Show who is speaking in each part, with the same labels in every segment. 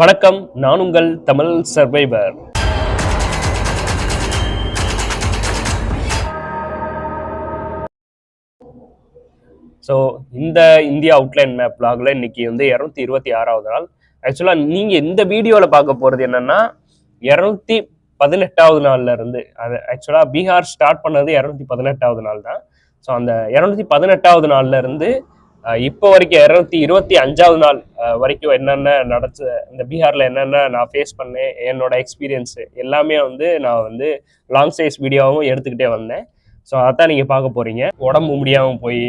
Speaker 1: வணக்கம் நான் உங்கள் தமிழ் சர்வைவர். ஸோ இந்த இந்தியா அவுட்லைன் மேப் பிளாக்ல இன்னைக்கு வந்து இரநூத்தி இருபத்தி ஆறாவது நாள். ஆக்சுவலாக நீங்கள் இந்த வீடியோவில் பார்க்க போகிறது என்னென்னா இரநூத்தி பதினெட்டாவது நாள்ல இருந்து அது ஆக்சுவலாக பீகார் ஸ்டார்ட் பண்ணது இரநூத்தி பதினெட்டாவது நாள் தான். ஸோ அந்த இரநூத்தி பதினெட்டாவது நாள்ல இருந்து இப்போ வரைக்கும் இரநூத்தி இருபத்தி அஞ்சாவது நாள் வரைக்கும் என்னென்ன நடச்சு இந்த பீகாரில் என்னென்ன நான் ஃபேஸ் பண்ணேன் என்னோட எக்ஸ்பீரியன்ஸ் எல்லாமே வந்து நான் வந்து லாங் சைஸ் வீடியோவும் எடுத்துக்கிட்டே வந்தேன். ஸோ அதான் நீங்கள் பார்க்க போறீங்க. உடம்பு முடியாமல் போய்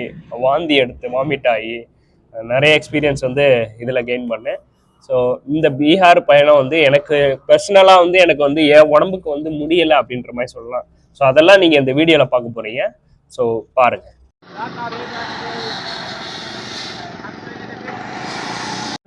Speaker 1: வாந்தி எடுத்து வாமிட் ஆகி நிறைய எக்ஸ்பீரியன்ஸ் வந்து இதில் கெயின் பண்ணேன். ஸோ இந்த பீகார் பயணம் வந்து எனக்கு பர்சனலாக வந்து எனக்கு வந்து என் உடம்புக்கு வந்து முடியலை அப்படின்ற மாதிரி சொல்லலாம். ஸோ அதெல்லாம் நீங்கள் இந்த வீடியோவில் பார்க்க போகிறீங்க ஸோ பாருங்கள்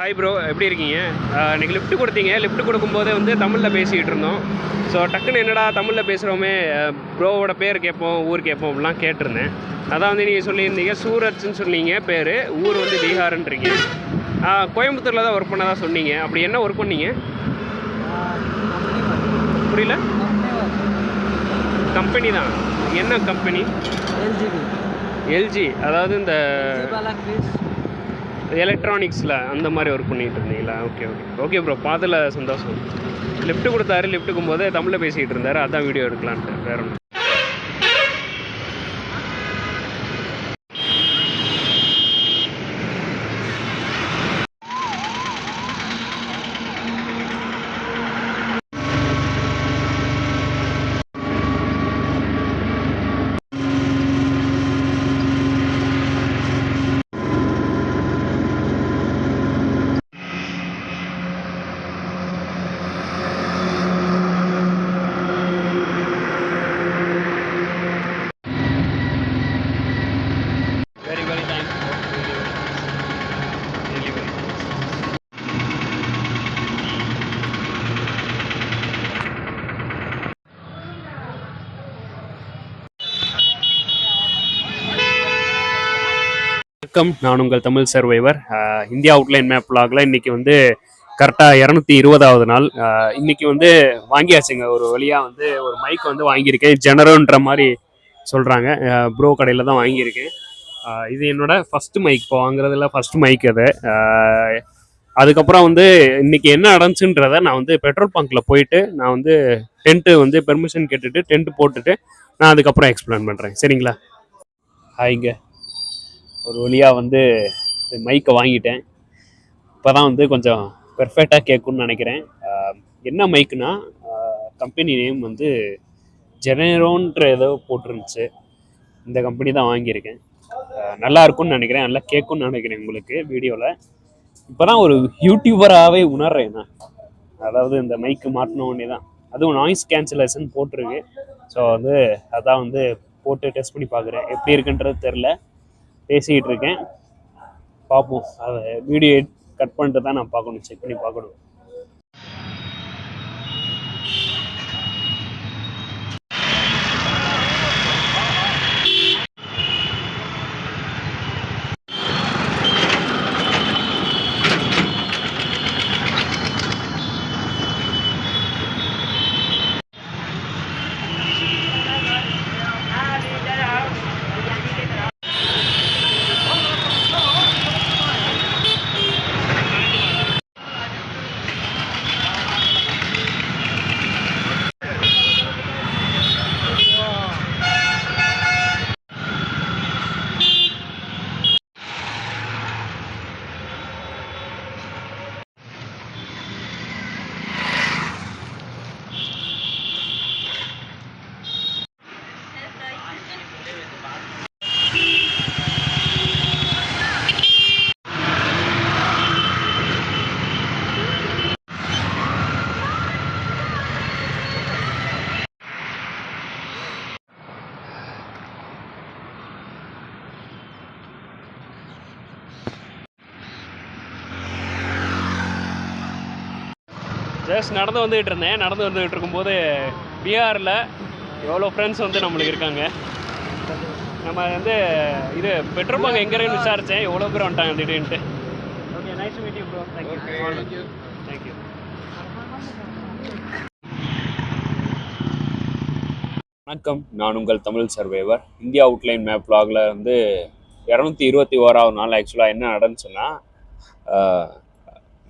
Speaker 1: ஹாய் ப்ரோ எப்படி இருக்கீங்க? இன்றைக்கி லிஃப்ட் கொடுத்தீங்க. லிஃப்ட் கொடுக்கும்போது வந்து தமிழில் பேசிக்கிட்டு இருந்தோம். ஸோ டக்குன்னு என்னடா தமிழில் பேசுகிறோமே ப்ரோவோட பேர் கேட்போம் ஊர் கேட்போம் அப்படிலாம் கேட்டிருந்தேன். அதான் வந்து நீங்கள் சொல்லியிருந்தீங்க சூரத்னு சொன்னீங்க பேர். ஊர் வந்து பீகார்ன்றீங்க. கோயம்புத்தூரில் தான் ஒர்க் பண்ணதாக சொன்னீங்க. அப்படி என்ன ஒர்க் பண்ணீங்க? புரியல? கம்பெனி தான். என்ன கம்பெனி
Speaker 2: எல்ஜி
Speaker 1: எல்ஜி அதாவது இந்த எலக்ட்ரானிக்ஸில் அந்த மாதிரி ஒர்க் பண்ணிகிட்டு இருந்தீங்களா? ஓகே ஓகே ஓகே ப்ரோ பார்த்துல சந்தோஷம். லிஃப்ட் கொடுத்தாரு. லிஃப்ட்டுக்கும் போது தமிழில் பேசிக்கிட்டு இருந்தார். அதான் வீடியோ எடுக்கலான்ட்டு. வேறு ஒன்று வணக்கம். நான் உங்கள் Tamil survivor. India outline map vlogல இன்னைக்கு வந்து கரெக்டாக இரநூத்தி இருபதாவது நாள். இன்றைக்கி இன்னைக்கு வந்து வாங்கியாச்சுங்க. ஒரு வழியாக வந்து ஒரு மைக் வந்து வாங்கியிருக்கேன். ஜெனரோன்ற மாதிரி சொல்கிறாங்க ப்ரோ கடையில் தான் வாங்கியிருக்கேன். இது என்னோட ஃபஸ்ட்டு மைக் இப்போ வாங்குறதுல ஃபஸ்ட்டு மைக் அது. அதுக்கப்புறம் வந்து இன்னைக்கு என்ன நடந்துச்சுன்றத நான் வந்து பெட்ரோல் பங்க்கில் போயிட்டு நான் வந்து டென்ட்டு வந்து பெர்மிஷன் கேட்டுட்டு டென்ட் போட்டுட்டு நான் அதுக்கப்புறம் எக்ஸ்பிளைன் பண்ணுறேன் சரிங்களா? ஹாய்ங்க ஒரு வழியாக வந்து மைக்கை வாங்கிட்டேன். இப்போ தான் வந்து கொஞ்சம் பெர்ஃபெக்டாக கேட்கும்னு நினைக்கிறேன். என்ன மைக்குனா கம்பெனி நேம் வந்து ஜெனரோன்ற ஏதோ போட்டிருந்துச்சு. இந்த கம்பெனி தான் வாங்கியிருக்கேன். நல்லா இருக்கும்னு நினைக்கிறேன். நல்லா கேட்கும்னு நினைக்கிறேன் உங்களுக்கு வீடியோவில் இப்போ தான் ஒரு யூடியூபராகவே உணர்றேன் நான். அதாவது இந்த மைக்கு மாட்டின உடனே தான். அதுவும் நாய்ஸ் கேன்சலேஷன் போட்டிருக்கு. ஸோ வந்து அதான் வந்து போட்டு டெஸ்ட் பண்ணி பார்க்குறேன். எப்படி இருக்குன்றது தெரில பேசிக்கிட்டு இருக்கேன். பார்ப்போம். அதை வீடியோ கட் பண்ணிட்டு தான் நான் பார்க்கணும். செக் பண்ணி பார்க்கணும்.
Speaker 3: ஜஸ்ட் நடந்து வந்துகிட்டு இருந்தேன். நடந்து வந்துகிட்டு இருக்கும்போது பீகாரில் எவ்வளோ ஃப்ரெண்ட்ஸ் வந்து நம்மளுக்கு இருக்காங்க. நம்ம வந்து இது பெட்ரோல் பங்க் எங்கே இருக்குன்னு விசாரித்தேன் எவ்வளோ பேர் வந்துட்டாங்க திடீர்னுட்டு. Okay nice meet you bro thank you thank you வணக்கம். நான் உங்கள் Tamil survivor. India outline map vlogல வந்து இரநூத்தி இருபத்தி ஓராவது நாள் ஆக்சுவலாக என்ன நடந்துச்சுன்னா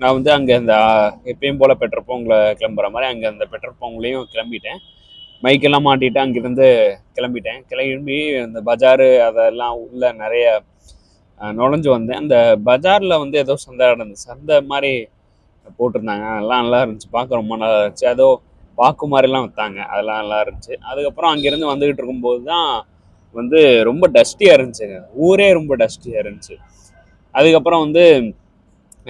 Speaker 3: நான் வந்து அங்கே இந்த எப்பயும் போல் பெட்ரோல் பொங்கலை கிளம்புற மாதிரி அங்கே அந்த பெட்ரோல் பொங்கலையும் கிளம்பிட்டேன். மைக்கெல்லாம் மாட்டிட்டு அங்கேருந்து கிளம்பிட்டேன். கிளம்பி அந்த பஜாரு அதெல்லாம் உள்ள நிறைய நுழைஞ்சு வந்தேன். அந்த பஜாரில் வந்து ஏதோ சந்தை நடந்துச்சு. சந்தை மாதிரி போட்டிருந்தாங்க. அதெல்லாம் நல்லா இருந்துச்சு. பார்க்க ரொம்ப நல்லா இருந்துச்சு. ஏதோ பாக்கு மாதிரிலாம் விற்றாங்க அதெல்லாம் நல்லா இருந்துச்சு. அதுக்கப்புறம் அங்கேருந்து வந்துக்கிட்டு இருக்கும்போது தான் வந்து ரொம்ப டஸ்டியாக இருந்துச்சுங்க. ஊரே ரொம்ப டஸ்டியாக இருந்துச்சு. அதுக்கப்புறம் வந்து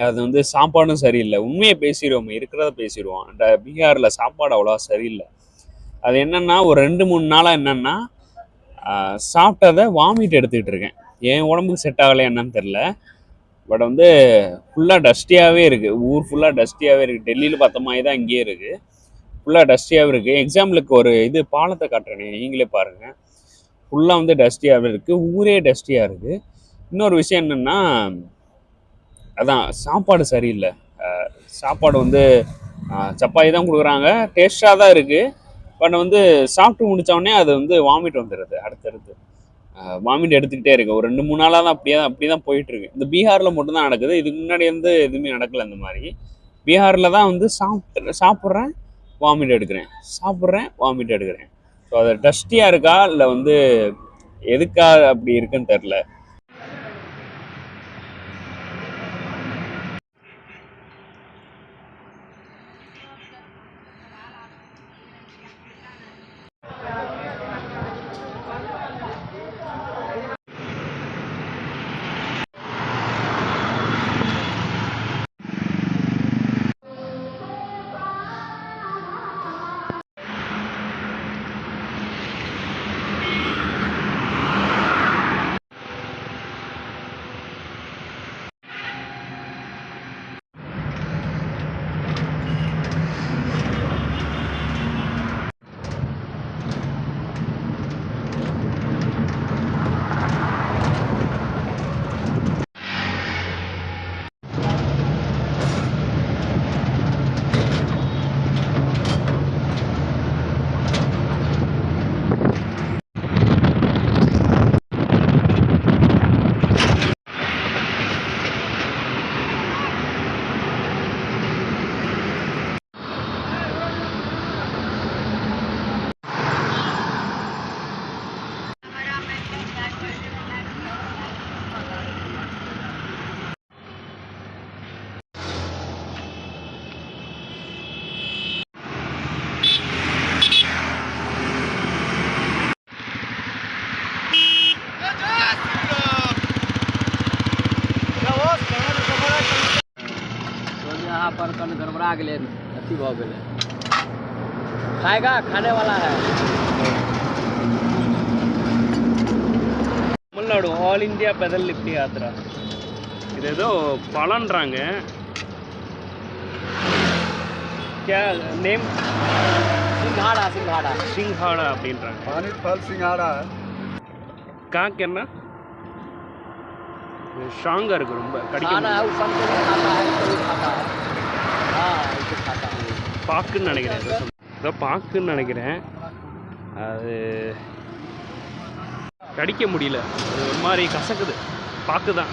Speaker 3: அது வந்து சாப்பாடும் சரியில்லை. உண்மையை பேசிடுவோம் இருக்கிறத பேசிடுவோம். அந்த பீகாரில் சாப்பாடு அவ்வளோவா சரியில்லை. அது என்னென்னா ஒரு ரெண்டு மூணு நாளாக என்னென்னா சாப்பிட்டதை வாமிட் எடுத்துக்கிட்டு இருக்கேன். என் உடம்புக்கு செட் ஆகலை என்னன்னு தெரில பட் வந்து ஃபுல்லாக டஸ்டியாகவே இருக்குது ஊர் ஃபுல்லாக டஸ்டியாகவே இருக்குது டெல்லியில் பார்த்த மாதிரி தான் இங்கேயே இருக்குது ஃபுல்லாக டஸ்டியாகவே இருக்குது எக்ஸாம்பிளுக்கு ஒரு இது பாலத்தை காட்டுறேன் நீங்களே பாருங்கள் ஃபுல்லாக வந்து டஸ்டியாகவே இருக்குது ஊரே டஸ்டியாக இருக்குது இன்னொரு விஷயம் என்னென்னா அதான் சாப்பாடு சரியில்லை. சாப்பாடு வந்து சப்பாத்தி தான் கொடுக்குறாங்க. டேஸ்ட்டாக தான் இருக்குது பட் வந்து சாப்பிட்டு முடிச்ச அது வந்து வாமிட் வந்துடுது அடுத்தடுத்து. வாமிட் எடுத்துக்கிட்டே இருக்கு. ஒரு ரெண்டு மூணு நாளாக தான் அப்படியே அப்படி தான் போயிட்டுருக்கு. இந்த பீகாரில் மட்டும்தான் நடக்குது. இதுக்கு முன்னாடி வந்து எதுவுமே நடக்கல இந்த மாதிரி. பீகாரில் தான் வந்து சாப்பிட்டு சாப்பிட்றேன் வாமிட் எடுக்கிறேன். சாப்பிட்றேன் வாமிட் எடுக்கிறேன். ஸோ அது டஸ்டியாக இருக்கா? இல்லை வந்து எதுக்கா அப்படி இருக்குன்னு தெரில
Speaker 2: कल गड़बड़ा गेलै अथी भऽ गेलै खाएगा खाने वाला है
Speaker 3: Tamil Nadu all India பெதல் lift Yatra இது ஏதோ பலன்றாங்க क्या நேம்
Speaker 2: सिंघाड़ा सिंघाड़ा
Speaker 3: சிங்ஹாடா அப்படின்றாங்க
Speaker 4: पानी फल सिंघाड़ा है
Speaker 3: காக்கன்னா ஸ்ட்ராங்காக இருக்கு ரொம்ப கடிக்க
Speaker 2: खाना है
Speaker 3: முடியல.
Speaker 2: वो सब को खाता है इसको भी खाता है हाँ इसे खाता है
Speaker 3: பாக்குன்னு நினைக்கிறேன். ஏதோ பாக்குன்னு நினைக்கிறேன். அது கடிக்க முடியல. அது ஒரு மாதிரி கசக்குது. பாக்கு தான்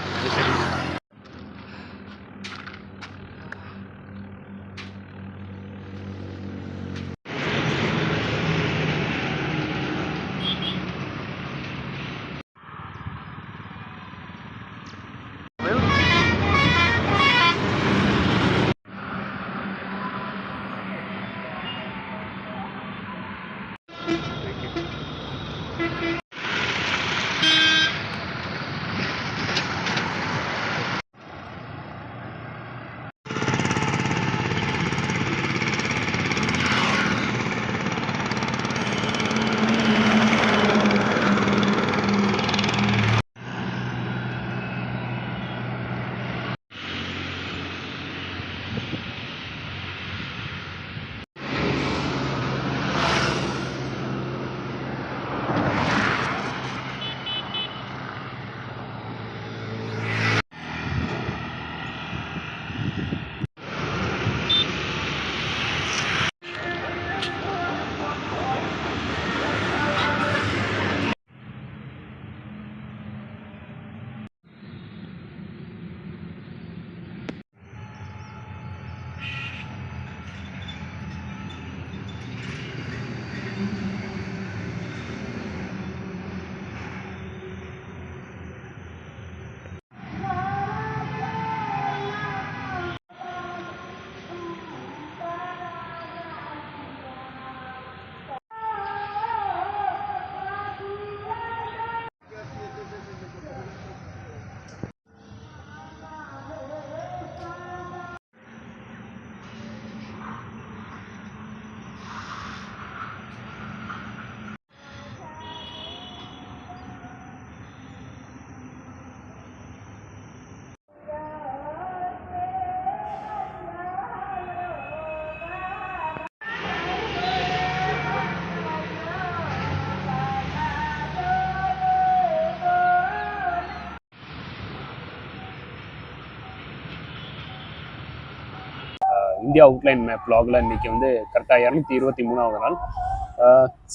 Speaker 1: இந்தியா அவுட்லைன் மேப் லாகில் இன்றைக்கி வந்து கரெக்டாக இரநூத்தி இருபத்தி மூணாவது நாள்.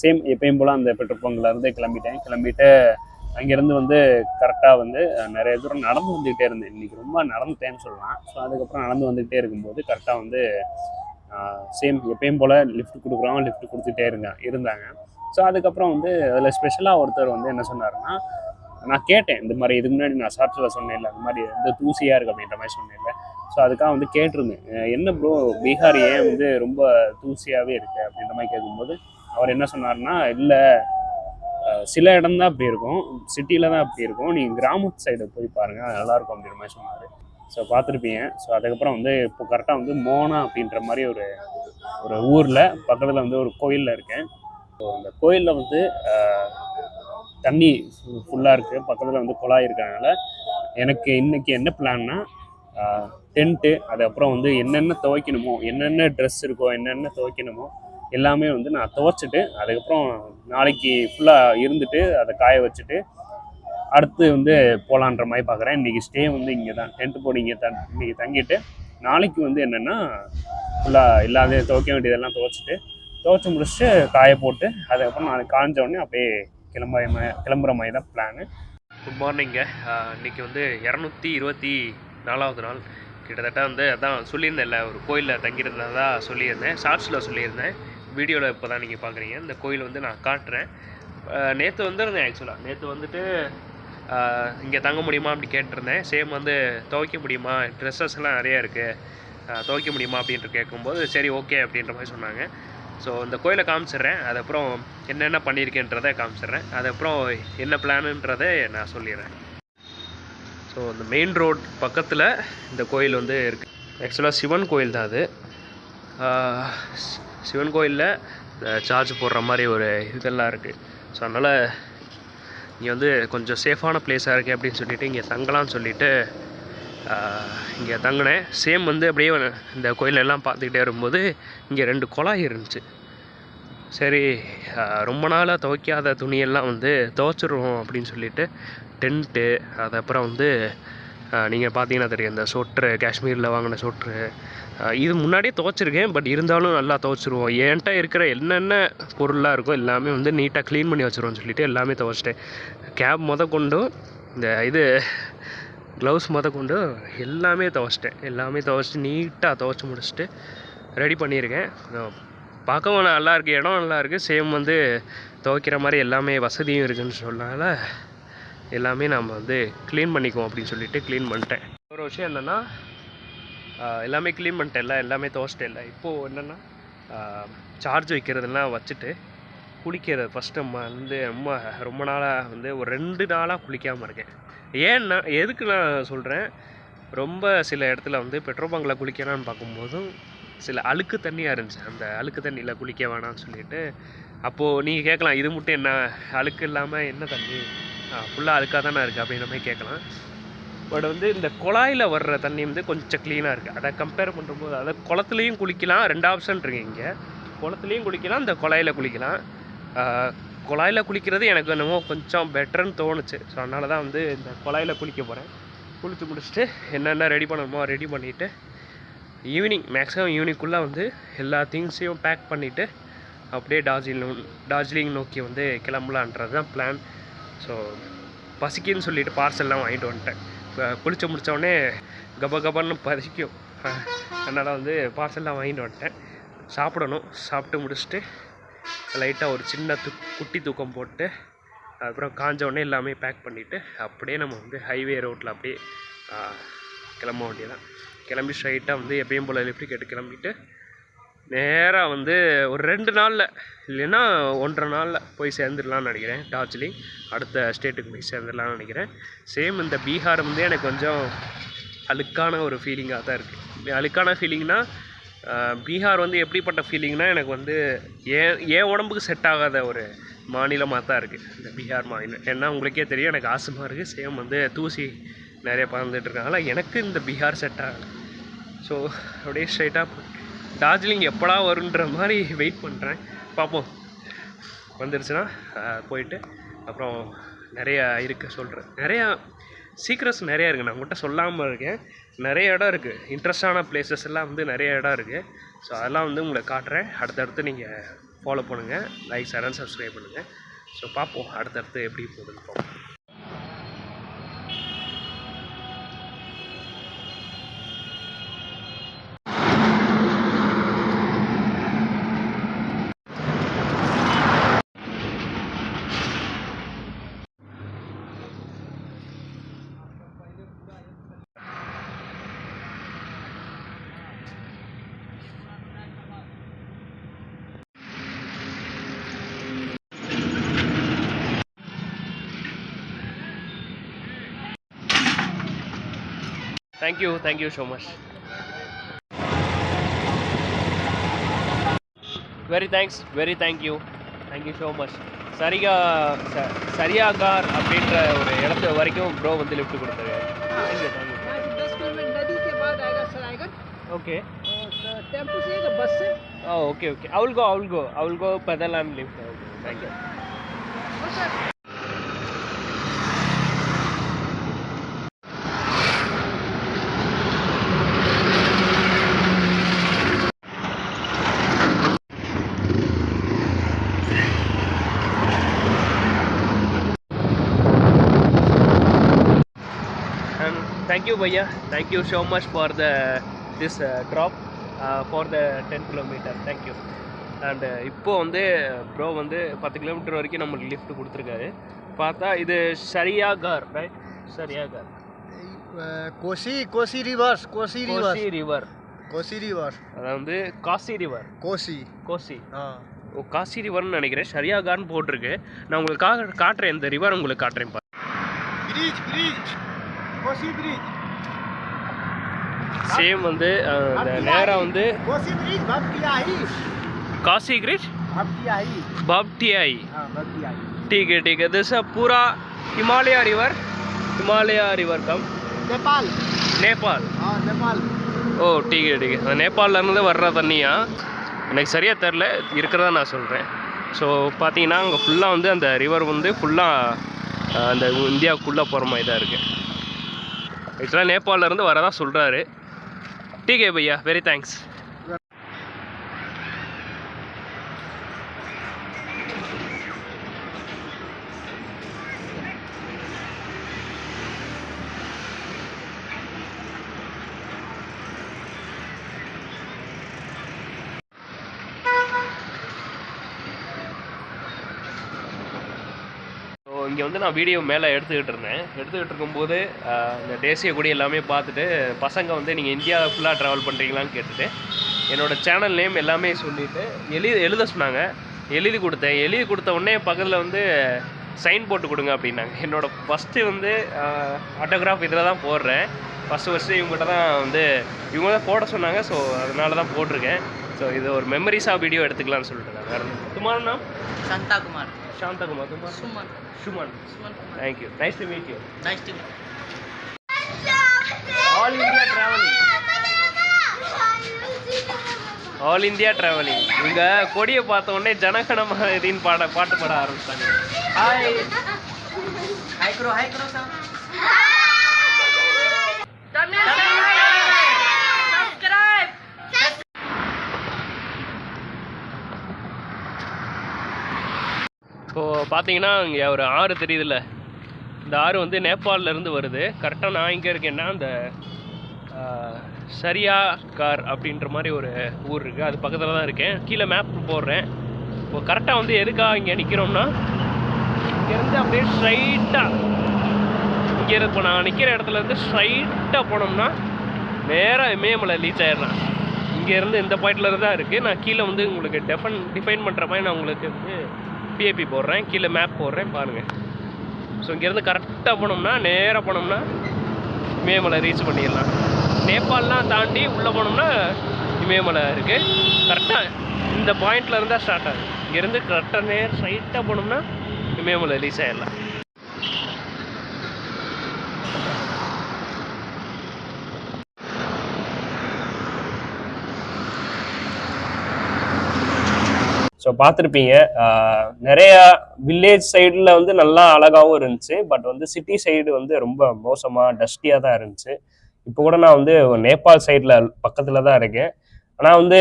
Speaker 1: சேம் எப்பயும் போல் அந்த பெட்ரோல் பங்க்லேருந்து கிளம்பிட்டேன். கிளம்பிட்டு அங்கேருந்து வந்து கரெக்டாக வந்து நிறைய தூரம் நடந்து வந்துக்கிட்டே இருந்தேன். இன்றைக்கி ரொம்ப நடந்துட்டேன்னு சொல்லலாம். ஸோ அதுக்கப்புறம் நடந்து வந்துக்கிட்டே இருக்கும்போது கரெக்டாக வந்து சேம் எப்பயும் போல் லிஃப்ட் கொடுக்குறவங்க லிஃப்ட் கொடுத்துட்டே இருந்தாங்க இருந்தாங்க. ஸோ அதுக்கப்புறம் வந்து அதில் ஸ்பெஷலாக ஒருத்தர் வந்து என்ன சொன்னார்னா நான் கேட்டேன் இந்த மாதிரி இதுக்கு முன்னாடி நான் ஷார்ட்ஸில் சொன்னேன்ல அந்த மாதிரி வந்து தூசியாக இருக்குது அப்படின்ற மாதிரி சொன்னேன்ல. ஸோ அதுக்காக வந்து கேட்டிருந்தேன். என்ன ப்ரோ பீகார் ஏன் வந்து ரொம்ப தூசியாகவே இருக்குது அப்படின்ற மாதிரி கேட்கும்போது அவர் என்ன சொன்னார்னா இல்லை சில இடம் தான் அப்படி இருக்கும். சிட்டியில் தான் அப்படி இருக்கும். நீங்கள் கிராமத்து சைடு போய் பாருங்கள் அது நல்லாயிருக்கும் அப்படின்ற மாதிரி சொன்னார். ஸோ பார்த்துருப்பீங்க. ஸோ அதுக்கப்புறம் வந்து இப்போ கரெக்டாக வந்து மோனா அப்படின்ற மாதிரி ஒரு ஒரு ஊரில் பக்கத்தில் வந்து ஒரு கோயிலில் இருக்கேன். ஸோ அந்த கோயிலில் வந்து தண்ணி ஃபுல்லாக இருக்குது பக்கத்தில் வந்து குழாய் இருக்கிறனால எனக்கு இன்றைக்கி என்ன பிளான்னா டென்ட்டு அதுக்கப்புறம் வந்து என்னென்ன துவைக்கணுமோ என்னென்ன ட்ரெஸ் இருக்கோ என்னென்ன துவைக்கணுமோ எல்லாமே வந்து நான் துவைச்சிட்டு அதுக்கப்புறம் நாளைக்கு ஃபுல்லாக இருந்துட்டு அதை காய வச்சுட்டு அடுத்து வந்து போகலான்ற மாதிரி பார்க்குறேன். இன்றைக்கி ஸ்டே வந்து இங்கே தான் டென்ட் போட்டு இங்கே இன்றைக்கி தங்கிட்டு நாளைக்கு வந்து என்னென்னா ஃபுல்லாக எல்லாமே துவைக்க வேண்டியதெல்லாம் துவைச்சிட்டு துவைச்சி முடிச்சுட்டு காய போட்டு அதுக்கப்புறம் நாளைக்கு காய்ஞ்ச உடனே அப்படியே கிளம்ப கிளம்புற மாதிரி தான் பிளானு குட் மார்னிங்க இன்னைக்கு வந்து இரநூத்தி இருபத்தி நாலாவது நாள். கிட்டத்தட்ட வந்து அதான் சொல்லியிருந்தேன்ல ஒரு கோயிலில் தங்கியிருந்ததா சொல்லியிருந்தேன். ஷார்ட்ஸில் சொல்லியிருந்தேன். வீடியோவில் இப்போ தான் நீங்கள் பார்க்குறீங்க இந்த கோயில் வந்து நான் காட்டுறேன். நேற்று வந்துருந்தேன் ஆக்சுவலாக நேற்று வந்துட்டு இங்கே தங்க முடியுமா அப்படி கேட்டிருந்தேன். சேம் வந்து துவைக்க முடியுமா? ட்ரெஸ்ஸஸ் எல்லாம் நிறையா இருக்குது துவைக்க முடியுமா அப்படின்ட்டு கேட்கும்போது சரி ஓகே அப்படின்ற மாதிரி சொன்னாங்க. ஸோ இந்த கோயிலை காமிச்சிடுறேன். அதுக்கப்புறம் என்னென்ன பண்ணியிருக்கேன்றதை காமிச்சிடுறேன். அதுக்கப்புறம் என்ன பிளானுன்றதை நான் சொல்லிடுறேன். ஸோ இந்த மெயின் ரோட் பக்கத்தில் இந்த கோயில் வந்து இருக்குது ஆக்சுவலாக சிவன் கோயில் தான் அது. சிவன் கோயிலில் சார்ஜ் போடுற மாதிரி ஒரு இதெல்லாம் இருக்குது ஸோ அதனால் இங்கே வந்து கொஞ்சம் சேஃபான பிளேஸாக இருக்குது அப்படின்னு சொல்லிவிட்டு இங்கே தங்கலாம்னு சொல்லிட்டு இங்கே தங்கினேன். சேம் வந்து அப்படியே இந்த கோயிலெல்லாம் பார்த்துக்கிட்டே வரும்போது இங்கே ரெண்டு குழாய் இருந்துச்சு. சரி ரொம்ப நாளாக துவைக்காத துணியெல்லாம் வந்து துவைச்சிருவோம் அப்படின்னு சொல்லிட்டு டென்ட்டு அதுக்கப்புறம் வந்து நீங்கள் பார்த்தீங்கன்னா தெரியும் இந்த சொட்ரு காஷ்மீரில் வாங்கின சொட்ரு. இது முன்னாடியே துவைச்சிருக்கேன் பட் இருந்தாலும் நல்லா துவைச்சிருவோம். என்கிட்ட இருக்கிற என்னென்ன பொருளாக இருக்கோ எல்லாமே வந்து நீட்டாக க்ளீன் பண்ணி வச்சிருவோம்னு சொல்லிட்டு எல்லாமே துவைச்சிட்டேன். கேப் முத கொண்டு இந்த இது க்ளவுஸ் முத கொண்டு எல்லாமே துவைச்சிட்டேன். எல்லாமே துவைச்சிட்டு நீட்டாக துவைச்சி முடிச்சுட்டு ரெடி பண்ணியிருக்கேன். பார்க்கவும் நல்லா இருக்குது இடம் நல்லா இருக்குது சேம் வந்து துவைக்கிற மாதிரி எல்லாமே வசதியும் இருக்குன்னு சொன்னால எல்லாமே நம்ம வந்து க்ளீன் பண்ணிக்குவோம் அப்படின்னு சொல்லிட்டு க்ளீன் பண்ணிட்டேன். ஒரு விஷயம் என்னென்னா எல்லாமே க்ளீன் பண்ணிட்டேன். இல்லை எல்லாமே துவைச்சிட்டேன். இல்லை இப்போது என்னென்னா சார்ஜ் வைக்கிறதெல்லாம் வச்சுட்டு குளிக்கிறது ஃபஸ்ட்டு நம்ம வந்து ரொம்ப ரொம்ப நாளாக வந்து ஒரு ரெண்டு நாளாக குளிக்காமல் இருக்கேன். ஏன்னா எதுக்கு நான் சொல்கிறேன் ரொம்ப சில இடத்துல வந்து பெட்ரோல் பங்கில் குளிக்கலாம்னு பார்க்கும்போதும் சில அழுக்கு தண்ணியாக இருந்துச்சு. அந்த அழுக்கு தண்ணியில் குளிக்க வேணாம்னு சொல்லிட்டு அப்போது நீங்கள் கேட்கலாம் இது மட்டும் என்ன அழுக்கு இல்லாமல் என்ன தண்ணி? ஃபுல்லாக அழுக்காக தானே இருக்குது அப்படின்ற மாதிரி கேட்கலாம். பட் வந்து இந்த குழாயில் வர்ற தண்ணி வந்து கொஞ்சம் க்ளீனாக இருக்குது அதை கம்பேர் பண்ணும்போது அதை குளத்துலேயும் குளிக்கலாம் ரெண்டு ஆப்ஷன் இருக்கு இங்கே. குளத்துலேயும் குளிக்கலாம் இந்த குழாயில் குளிக்கலாம். குழாயில் குளிக்கிறது எனக்கு என்னமோ கொஞ்சம் பெட்டர்னு தோணுச்சு. ஸோ அதனால தான் வந்து இந்த குழாயில் குளிக்க போகிறேன் குளித்து முடிச்சுட்டு என்னென்ன ரெடி பண்ணணுமோ ரெடி பண்ணிவிட்டு ஈவினிங் மேக்ஸிமம் ஈவினிங்குள்ளே வந்து எல்லா திங்ஸையும் பேக் பண்ணிவிட்டு அப்படியே டார்ஜிலிங் டார்ஜிலிங் நோக்கி வந்து கிளம்பலான்றது தான் பிளான் ஸோ பசிக்குன்னு சொல்லிட்டு பார்சல்லாம் வாங்கிட்டு வந்துட்டேன். குளிச்ச முடித்தவொடனே கப கபன்னு பசிக்கும். அதனால் வந்து பார்சல்லாம் வாங்கிட்டு வந்துட்டேன். சாப்பிடணும். சாப்பிட்டு முடிச்சுட்டு லைட்டாக ஒரு சின்ன து குட்டி தூக்கம் போட்டு அதுக்கப்புறம் காஞ்ச எல்லாமே பேக் பண்ணிவிட்டு அப்படியே நம்ம வந்து ஹைவே ரோட்டில் அப்படியே கிளம்ப வேண்டியதான் கிளம்பி ஸ்ட்ரைட்டாக வந்து எப்பயும் போல் லிஃப்ட் கேட்டு கிளம்பிட்டு நேராக வந்து ஒரு ரெண்டு நாளில் இல்லைன்னா ஒன்றரை நாளில் போய் சேர்ந்துடலாம்னு நினைக்கிறேன். டார்ஜிலிங் அடுத்த ஸ்டேட்டுக்கு போய் சேர்ந்துடலான்னு நினைக்கிறேன். சேம் இந்த பீகார் வந்து எனக்கு கொஞ்சம் அழுக்கான ஒரு ஃபீலிங்காக தான் இருக்குது அழுக்கான ஃபீலிங்னா பீகார் வந்து எப்படிப்பட்ட ஃபீலிங்னால் எனக்கு வந்து ஏன் என் உடம்புக்கு செட் ஆகாத ஒரு மாநிலமாக தான் இருக்குது இந்த பீகார் மாநிலம். ஏன்னா உங்களுக்கே தெரியும் எனக்கு ஆசமாக இருக்குது சேம் வந்து தூசி நிறைய பறந்துட்டுருக்காங்களா எனக்கு இந்த பீகார் செட் ஆகலை. ஸோ அப்படியே ஸ்ட்ரைட்டாக டார்ஜிலிங் எப்படா வருன்ற மாதிரி வெயிட் பண்ணுறேன் பார்ப்போம் வந்துருச்சுன்னா போயிட்டு அப்புறம் நிறையா இருக்குது சொல்கிறேன் நிறையா சீக்ரெட்ஸ் நிறையா இருக்குது நான் உங்கள்கிட்ட சொல்லாமல் இருக்கேன். நிறைய இடம் இருக்குது இன்ட்ரெஸ்டான பிளேசஸ் எல்லாம் வந்து நிறைய இடம் இருக்குது ஸோ அதெல்லாம் வந்து உங்களை காட்டுறேன். அடுத்தடுத்து நீங்கள் ஃபாலோ பண்ணுங்கள் லைக் சேனல் சப்ஸ்கிரைப் பண்ணுங்கள் ஸோ பார்ப்போம் அடுத்தடுத்து எப்படி போகுதுன்னு பார்ப்போம் thank you thank you so much very thanks very thank you thank you so much Sarika ச- சரியாகார் அப்படின்ற ஒரு இடத்து வரைக்கும் ப்ரோ வந்து லிஃப்ட் கொடுத்தாரு தேங்க்யூ தேங்க்யூ
Speaker 2: यहाँ से दस किलोमीटर नदी के बाद आएगा सरायगढ़
Speaker 1: ஓகே
Speaker 2: और टेम्पो से या बस से
Speaker 1: oh okay okay I will ஐயா thank you so much for the this drop for the ten kilometre thank you and இப்போது வந்து ப்ரோ வந்து பத்து கிலோமீட்டர் வரைக்கும் நம்மளுக்கு லிஃப்ட் கொடுத்துருக்காரு. பார்த்தா இது சரியா கார் ரைட் சரியா
Speaker 4: car Kosi Kosi rivers Kosi
Speaker 1: river river
Speaker 4: Kosi river
Speaker 1: அதாவது காசி ரிவர்
Speaker 4: கோசி
Speaker 1: கோசி
Speaker 4: ஆ.
Speaker 1: ஓ காசி ரிவர்னு நினைக்கிறேன். சரியா கார்னு போட்டிருக்கு. நான் உங்களுக்கு காட்டுறேன். இந்த ரிவர் உங்களுக்கு காட்டுறேன் பாருங்க
Speaker 4: bridge bridge Kosi bridge
Speaker 1: same வந்து அஹ், இந்த நேராக வந்து
Speaker 4: कोसी ब्रिज भक्तियाही
Speaker 1: காசி கிரிச்
Speaker 4: भक्तियाही
Speaker 1: பாப்டியாய்
Speaker 4: हाँ भक्तियाही
Speaker 1: ठीक है ठीक है दिस पूरा Himalaya river Himalaya river come
Speaker 4: Nepal
Speaker 1: Nepal
Speaker 4: हाँ नेपाल
Speaker 1: ஓ ठीक है ठीक है அந்த நேபாளில் இருந்து வர்ற தண்ணியா எனக்கு சரியாக தெரில இருக்கிறதா நான் சொல்கிறேன் ஸோ பார்த்தீங்கன்னா அங்கே ஃபுல்லாக வந்து அந்த ரிவர் வந்து ஃபுல்லாக அந்த இந்தியாவுக்குள்ளே போகிற மாதிரி தான் இருக்குது ஆக்சுவலாக நேபாளில் இருந்து வரதா சொல்கிறாரு டீகே பையா வெரி தேங்க்ஸ் ஸோ இங்கே வந்து நான் வீடியோ மேலே எடுத்துக்கிட்டு இருந்தேன். எடுத்துக்கிட்டு இருக்கும்போது இந்த தேசிய கொடி எல்லாமே பார்த்துட்டு பசங்க வந்து நீங்கள் இந்தியா ஃபுல்லாக ட்ராவல் பண்ணுறீங்களான்னு கேட்டுட்டு என்னோட சேனல் நேம் எல்லாமே சொல்லிவிட்டு எழுதி எழுத சொன்னாங்க. எழுதி கொடுத்தேன். எழுதி கொடுத்த உடனே பக்கத்தில் வந்து சைன் போட்டு கொடுங்க அப்படின்னாங்க. என்னோடய ஃபஸ்ட்டு வந்து ஆட்டோகிராஃப் இதில் தான் போடுறேன். ஃபஸ்ட்டு ஃபஸ்ட்டு இவங்ககிட்ட தான் வந்து இவங்க தான் போட சொன்னாங்க. ஸோ அதனால தான் போட்டிருக்கேன். ஸோ இது ஒரு மெமரிஸாக வீடியோ எடுத்துக்கலாம்னு சொல்லிட்டு நான் வேறு சந்தா Kumar.
Speaker 2: Shanta Kumar
Speaker 1: Santhakumar துமார்
Speaker 2: Suman
Speaker 1: Shuman.
Speaker 2: Suman Kumar
Speaker 1: Thank you. Nice to meet you.
Speaker 2: Nice to
Speaker 1: All India traveling. All India travelling இங்க கொடியை பார்த்த உடனே ஜனகணமதின்னு பாட பாட்டு பாட ஆரம்பிச்சாங்க ஹாய்
Speaker 2: हाय करो हाय करो सब
Speaker 1: இப்போது பார்த்தீங்கன்னா இங்கே ஒரு ஆறு தெரியுதுல்ல. இந்த ஆறு வந்து நேபாளிலேருந்து வருது. கரெக்டாக நான் இங்கே இருக்கேன்னா அந்த சரியா கார் அப்படின்ற மாதிரி ஒரு ஊர் இருக்குது அது பக்கத்தில் தான் இருக்கேன். கீழே மேப் போடுறேன். இப்போ கரெக்டாக வந்து எதுக்காக இங்கே நிற்கிறோம்னா இங்கேருந்து அப்படியே ஸ்ட்ரைட்டாக இங்கே இப்போ நான் நிற்கிற இடத்துல இருந்து ஸ்ட்ரைட்டாக போனோம்னா நேராக இமயமலை ரீச் ஆயிடலாம். இங்கேருந்து இந்த பாயிண்ட்ல தான் இருக்குது நான் கீழே வந்து உங்களுக்கு டெஃபன் டிஃபைன் பண்ணுற மாதிரி நான் உங்களுக்கு வந்து பிஏபி போடுறேன் கீழே மேப் போடுறேன் பாருங்கள் ஸோ இங்கேருந்து கரெக்டாக போனோம்னா நேராக போனோம்னா இமயமலை ரீச் பண்ணிடலாம். நேபாளெலாம் தாண்டி உள்ளே போனோம்னா இமயமலை இருக்குது கரெக்டாக இந்த பாயிண்ட்ல இருந்தால் ஸ்டார்ட் ஆகுது. இங்கேருந்து கரெக்டாக நேர் ஸ்ட்ரைட்டாக போனோம்னா இமயமலை ரீச் ஆகிடலாம் ஸோ பார்த்துருப்பீங்க நிறையா வில்லேஜ் சைடில் வந்து நல்லா அழகாகவும் இருந்துச்சு. பட் வந்து சிட்டி சைடு வந்து ரொம்ப மோசமாக டஸ்டியாக தான் இருந்துச்சு. இப்போ கூட நான் வந்து நேபாள் சைடில் பக்கத்தில் தான் இருக்கேன். ஆனால் வந்து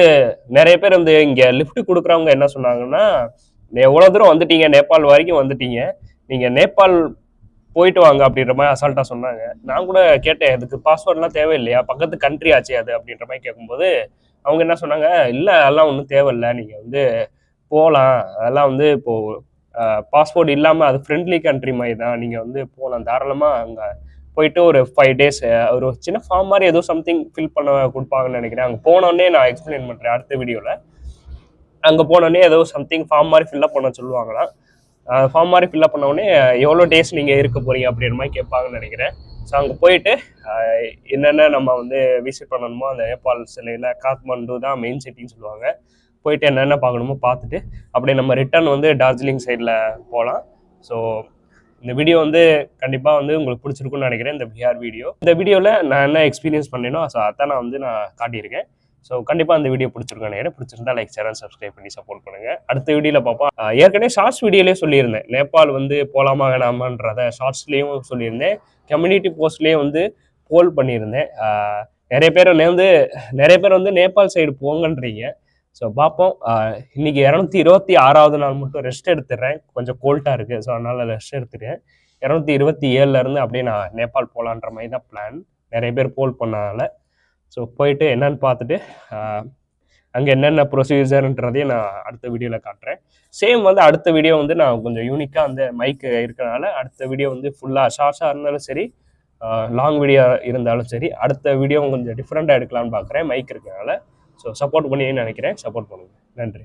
Speaker 1: நிறைய பேர் வந்து இங்கே லிஃப்ட் கொடுக்குறவங்க என்ன சொன்னாங்கன்னா எவ்வளோ தூரம் வந்துட்டீங்க? நேபாள் வரைக்கும் வந்துட்டீங்க. நீங்கள் நேபாள் போயிட்டு வாங்க அப்படின்ற மாதிரி அசால்ட்டாக சொன்னாங்க. நான் கூட கேட்டேன் அதுக்கு பாஸ்வேர்ட்லாம் தேவையில்லையா? பக்கத்து கண்ட்ரி ஆச்சு அது? அப்படின்ற மாதிரி கேட்கும்போது அவங்க என்ன சொன்னாங்க இல்லை அதெல்லாம் ஒன்றும் தேவையில்லை. நீங்கள் வந்து போகலாம் அதெல்லாம் வந்து இப்போது பாஸ்போர்ட் இல்லாமல் அது ஃப்ரெண்ட்லி கண்ட்ரி மாதிரி தான். நீங்கள் வந்து போகலாம் தாராளமாக அங்கே போயிட்டு ஒரு ஃபைவ் டேஸ் ஒரு சின்ன ஃபார்ம் மாதிரி ஏதோ சம்திங் ஃபில் பண்ண கொடுப்பாங்கன்னு நினைக்கிறேன். அங்கே போனோடனே நான் எக்ஸ்பிளைன் பண்ணுறேன் அடுத்த வீடியோவில் அங்கே போனோடனே ஏதோ சம்திங் ஃபார்ம் மாதிரி ஃபில்அப் பண்ண சொல்லுவாங்களாம். ஃபார்ம் மாதிரி ஃபில்லப் பண்ண உடனே எவ்வளோ டேஸ் நீங்கள் இருக்க போகிறீங்க அப்படின்ற மாதிரி கேட்பாங்கன்னு நினைக்கிறேன். ஸோ அங்கே போயிட்டு என்னென்ன நம்ம வந்து விசிட் பண்ணணுமோ அந்த நேபாள் சிலையில் காத்மண்டு தான் மெயின் சிட்டின்னு சொல்லுவாங்க. போயிட்டு என்னென்ன பார்க்கணுமோ பார்த்துட்டு அப்படியே நம்ம ரிட்டர்ன் வந்து டார்ஜிலிங் சைடில் போகலாம் ஸோ இந்த வீடியோ வந்து கண்டிப்பாக வந்து உங்களுக்கு பிடிச்சிருக்குன்னு நினைக்கிறேன் இந்த பிஆர் வீடியோ இந்த வீடியோவில் நான் என்ன எக்ஸ்பீரியன்ஸ் பண்ணேனோ ஸோ அதான் நான் வந்து நான் காட்டியிருக்கேன். ஸோ கண்டிப்பாக அந்த வீடியோ பிடிச்சிருக்கேன் நினைக்கிறேன். பிடிச்சிருந்தா லைக் சேனல் சப்ஸ்கிரைப் பண்ணி சப்போர்ட் பண்ணுங்கள் அடுத்த வீடியோவில் பார்ப்போம். ஏற்கனவே ஷார்ட்ஸ் வீடியோலேயே சொல்லியிருந்தேன். நேபாள் வந்து போகலாமா வேணாமான்றத ஷார்ட்ஸ்லேயும் சொல்லியிருந்தேன். கம்யூனிட்டி போஸ்ட்லேயும் வந்து போல் பண்ணியிருந்தேன். நிறைய பேர் வந்து நிறைய பேர் வந்து நேபாள் சைடு போங்கன்றீங்க. ஸோ பார்ப்போம் இன்னைக்கு இரநூத்தி இருபத்தி ஆறாவது நாள் மட்டும் ரெஸ்ட் எடுத்துடுறேன் கொஞ்சம் கோல்ட்டாக இருக்குது ஸோ அதனால் ரெஸ்ட் எடுத்துட்டேன். இரநூத்தி இருபத்தி ஏழுலேருந்து அப்படியே நான் நேபாள் போகலான்ற மாதிரி தான் பிளான் நிறைய பேர் போல் பண்ணனால ஸோ போயிட்டு என்னன்னு பார்த்துட்டு அங்கே என்னென்ன ப்ரொசீஜர்ன்றதையும் நான் அடுத்த வீடியோவில் காட்டுறேன். சேம் வந்து அடுத்த வீடியோ வந்து நான் கொஞ்சம் யூனிக்காக அந்த மைக்கு இருக்கனால அடுத்த வீடியோ வந்து ஃபுல்லாக ஷார்ட்ஸாக இருந்தாலும் சரி லாங் வீடியோ இருந்தாலும் சரி அடுத்த வீடியோ கொஞ்சம் டிஃப்ரெண்ட்டாக எடுக்கலாம்னு பார்க்குறேன் மைக் இருக்கனால ஸோ சப்போர்ட் பண்ணி நினைக்கிறேன். சப்போர்ட் பண்ணுங்கள் நன்றி.